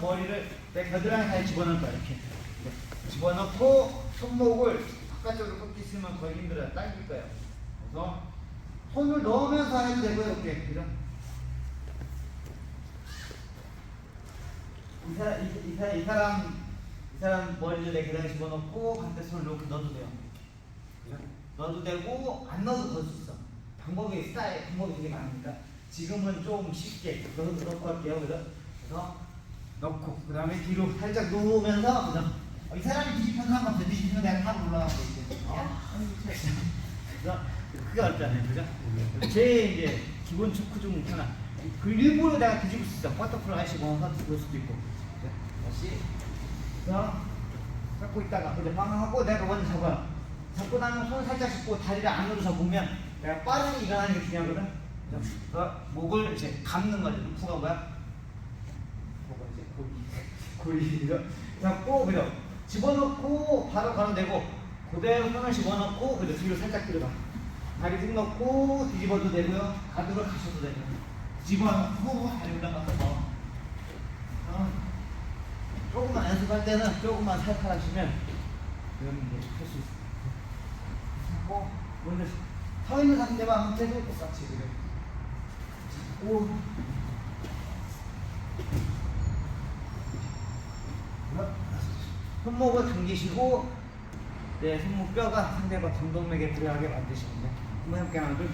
머리를 내 겨드랑이 사이에 집어넣을 거야 이렇게. 이렇게 집어넣고 손목을 바깥쪽으로 꺾기 있으면 거의 힘들어요. 당길 거예요. 그래서 손을 넣으면서 해도 되고요 이렇게 그죠? 이 사람 이, 이 사람 이 사람 이 사람 머리를 내 겨드랑이 집어넣고 반대 손을 넣고 넣어도 돼요? 넣어도 되고 안 넣어도 넣을 수 있어. 방법이 스타일 방법이 되게 많으니까. 지금은 좀 쉽게 넣어도 넣고 할게요? 그래서 넣고 그 다음에 뒤로 살짝 누우면서 그죠? 어, 이 사람이 뒤집혀서 한번 더 뒤집히면 내가 탑 올라가고 있지 어? 그게 어렵잖아요 그죠? 제 이제 기본 축구 중 하나 그 일부러 내가 뒤집을 수 있어 버터플라이 하시고 하트 그럴 수도 있고? 다시 그래서 잡고 있다가 이제 방황하고 내가 먼저 잡아요 잡고 나면 손 살짝 짚고 다리를 안으로 잡으면 내가 빠르게 일어나는 게 중요하거든 그래서 목을 이제 감는 거죠 루프가 뭐야? 고리가 잡고 그죠? 집어넣고 바로 걸어내고 그대로 손을 집어넣고 그죠? 뒤로 살짝 들어가 다리 쭉 넣고 뒤집어도 되고요. 가득을 가셔도 되고 집어넣고 다리 올라가서 뭐 어, 조금만 연습할 때는 조금만 살살 하시면 그러면 이제 할수 있어요 하고 먼저 서 있는 상대방한테도 똑같이 그래 오 손목을 당기시고 네, 손목 뼈가 상대방 정동맥에 들어가게 만드시면 돼요. 한번 해볼게요. 하나, 둘.